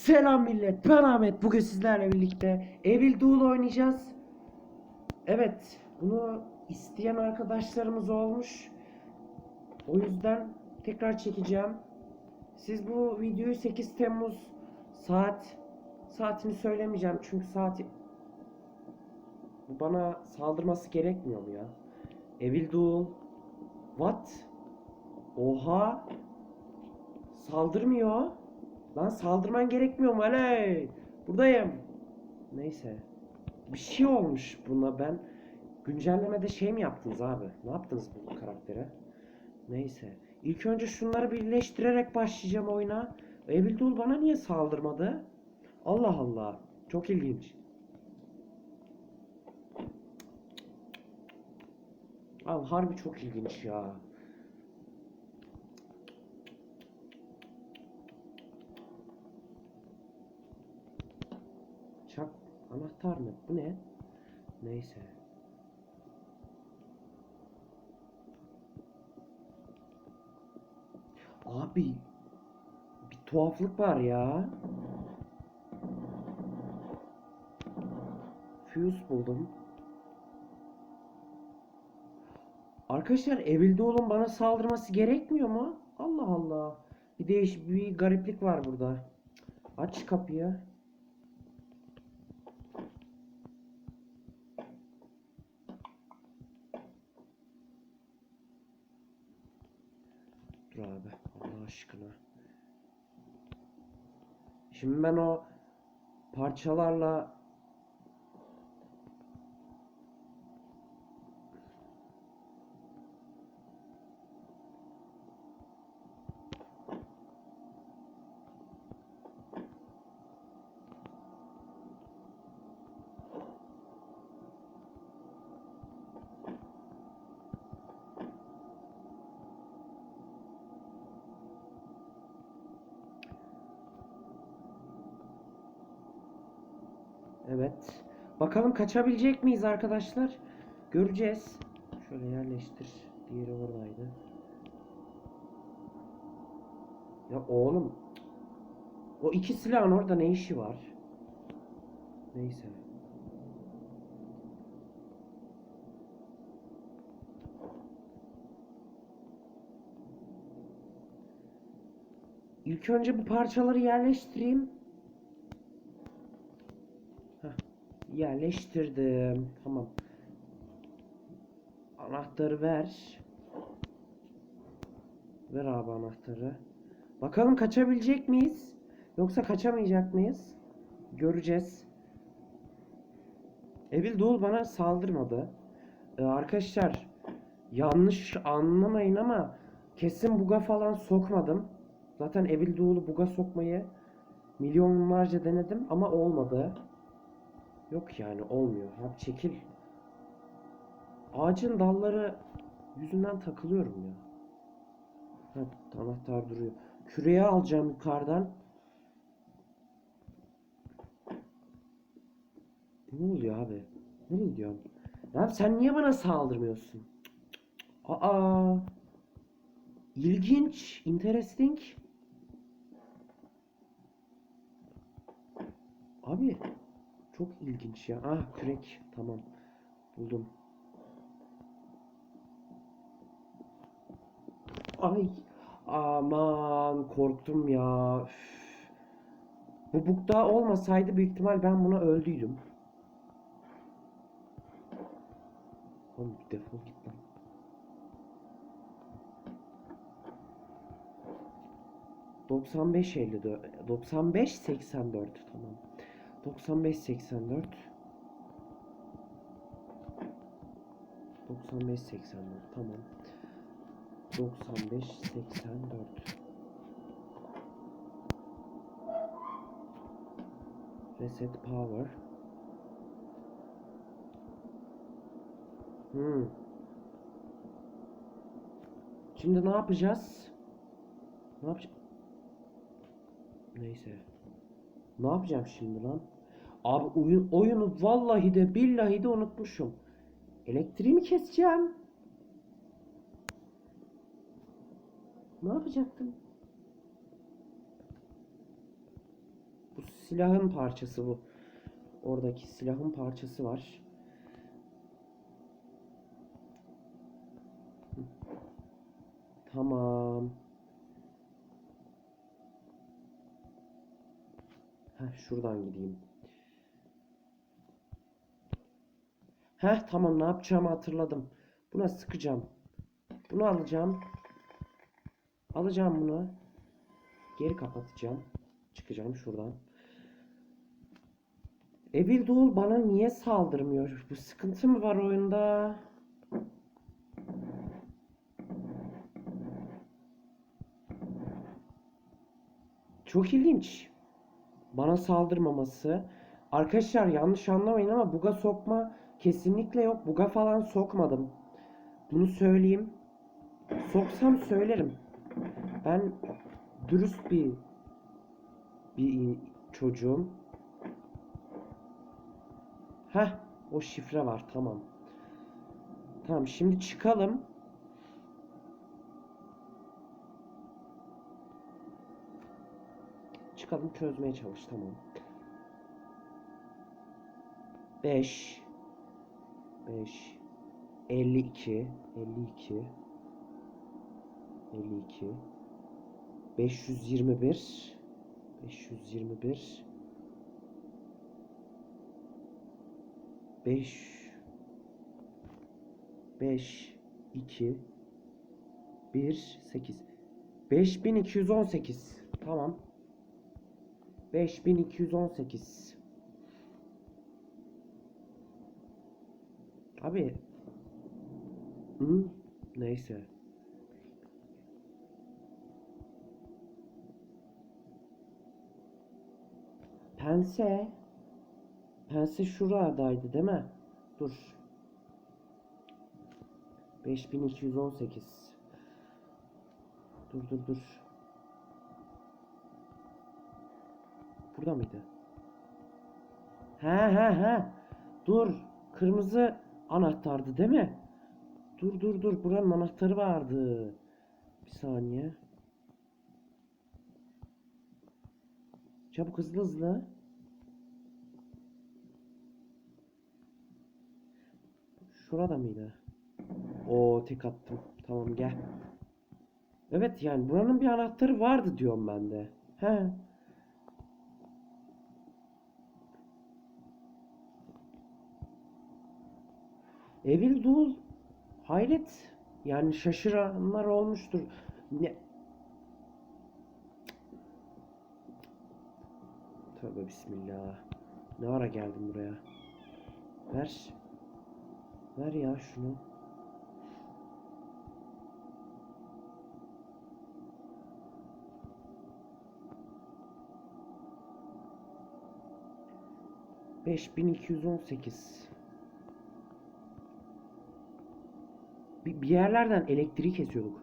Selam millet, ben Ahmet. Bugün sizlerle birlikte Evil Duel oynayacağız. Evet, bunu isteyen arkadaşlarımız olmuş. O yüzden tekrar çekeceğim. Siz bu videoyu 8 Temmuz saat saatini söylemeyeceğim çünkü saati bana saldırması gerekmiyor mu ya? Evil Duel What? Oha! Saldırmıyor. Lan saldırman gerekmiyor mu? Hey! Buradayım. Neyse. Bir şey olmuş buna ben. Güncellemede şey mi yaptınız abi? Ne yaptınız bu karaktere? Neyse. İlk önce şunları birleştirerek başlayacağım oyuna. Evil Duel bana niye saldırmadı? Allah Allah. Çok ilginç. Abi harbi çok ilginç ya. Çak anahtar mı? Bu ne? Neyse. Abi bir tuhaflık var ya. Fuse buldum. Arkadaşlar Evil Duel'un bana saldırması gerekmiyor mu? Allah Allah. Bir değiş bir gariplik var burada. Aç kapıyı. Dur abi Allah aşkına. Şimdi ben o parçalarla Evet. Bakalım kaçabilecek miyiz arkadaşlar? Göreceğiz. Şöyle yerleştir. Diğeri oradaydı. Ya oğlum. O iki silahın orada ne işi var? Neyse. İlk önce bu parçaları yerleştireyim. Heh, yerleştirdim. Tamam. Anahtarı ver. Ver abi anahtarı. Bakalım kaçabilecek miyiz? Yoksa kaçamayacak mıyız? Göreceğiz. Evil Duel bana saldırmadı. Ee, arkadaşlar yanlış anlamayın ama kesin buga falan sokmadım. Zaten Evil Duel'u buga sokmayı milyonlarca denedim ama olmadı. Yok yani olmuyor. Abi çekil. Ağacın dalları yüzünden takılıyorum ya. Ha, anahtar duruyor. Küreği alacağım yukarıdan. Ne oluyor abi? Nereye gidiyorsun? Ya sen niye bana saldırmıyorsun? Aa. İlginç, interesting. Abi çok ilginç ya. Ah kürek. Tamam. Buldum. Ay. Aman korktum ya. Üf. Bu bukta olmasaydı büyük ihtimal ben buna öldüydüm. Oğlum defol git lan. Doksan beş elli dört. Doksan beş seksen dört. Tamam. 95 84 95 84 tamam 95 84 Reset power Hmm. Şimdi ne yapacağız? Ne yapacağız? Neyse. Ne yapacağım şimdi lan? Abi oyun, oyunu vallahi de billahi de unutmuşum. Elektriği mi keseceğim? Ne yapacaktım? silahın parçası bu. Oradaki silahın parçası var. Tamam. Heh, şuradan gideyim. Heh tamam ne yapacağımı hatırladım. Buna sıkacağım. Bunu alacağım. Alacağım bunu. Geri kapatacağım. Çıkacağım şuradan. Evil Dul bana niye saldırmıyor? Bu sıkıntı mı var oyunda? Çok ilginç. Bana saldırmaması. Arkadaşlar yanlış anlamayın ama buga sokma kesinlikle yok. Buga falan sokmadım. Bunu söyleyeyim. Soksam söylerim. Ben dürüst bir bir çocuğum. Heh, o şifre var tamam. Tamam şimdi çıkalım. Çıkalım çözmeye çalış tamam. 5 5 52 52 52 521 521 5 5 2 1 8 5218 tamam 5218 Abi. Hı? Neyse. Pense. Pense şuradaydı değil mi? Dur. 5218 Dur dur dur Burada mıydı? He he he Dur Kırmızı anahtardı değil mi? Dur dur dur buranın anahtarı vardı Bir saniye Çabuk hızlı hızlı Şurada mıydı? O tek attım. Tamam gel. Evet yani buranın bir anahtarı vardı diyorum ben de. He. Evil Dul hayret yani şaşıranlar olmuştur. Ne Tövbe bismillah. Ne ara geldim buraya? Ver. Ver ya şunu. Beş bin iki yüz on sekiz. Bir, bir yerlerden elektriği kesiyorduk.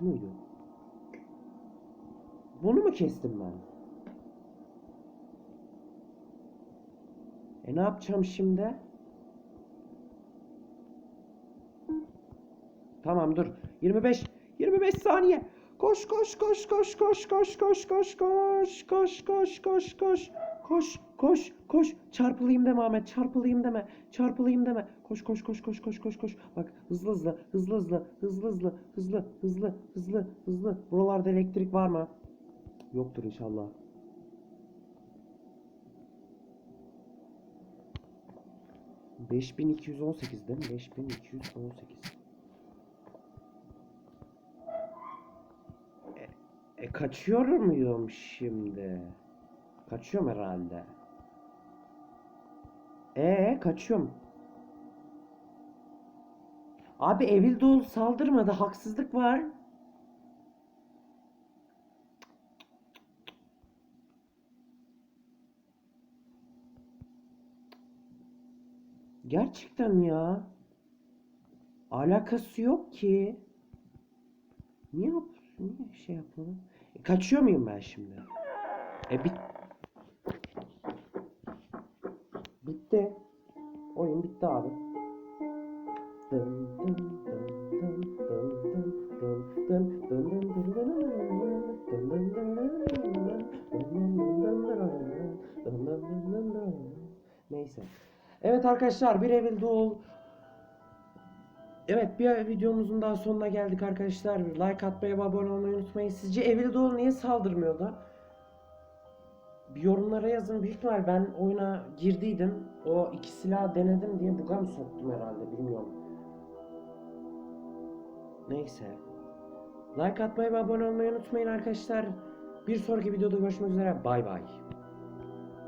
Bu muydu? Bunu mu kestim ben? E ne yapacağım şimdi? Tamam dur. 25 25 saniye. Koş koş koş koş koş koş koş koş koş koş koş koş koş koş Koş, koş. Çarpılayım deme Ahmet. Çarpılayım deme. Çarpılayım deme. Koş, koş, koş, koş, koş, koş, koş. Bak hızlı hızlı, hızlı hızlı, hızlı hızlı, hızlı, hızlı, hızlı, hızlı. Buralarda elektrik var mı? Yoktur inşallah. Beş bin iki yüz on sekiz değil mi? Beş bin iki yüz on sekiz. E, e kaçıyor muyum şimdi? Kaçıyorum herhalde. E kaçıyorum. Abi Evil Dul saldırmadı. Haksızlık var. Gerçekten ya. Alakası yok ki. Niye yap niye şey yapalım? E, kaçıyor muyum ben şimdi? E bit Bitti. Oyun bitti abi. Dın dın dın dın dın dın dın dın dın dın dın. Neyse. Evet arkadaşlar bir Evil Duel Evet bir videomuzun daha sonuna geldik arkadaşlar. Like atmayı ve abone olmayı unutmayın. Sizce Evil Duel niye saldırmıyordu? Bir yorumlara yazın. Büyük ihtimal ben oyuna girdiydim. O iki silah denedim diye buga mı soktum herhalde bilmiyorum. Neyse. Like atmayı ve abone olmayı unutmayın arkadaşlar. Bir sonraki videoda görüşmek üzere. Bay bay.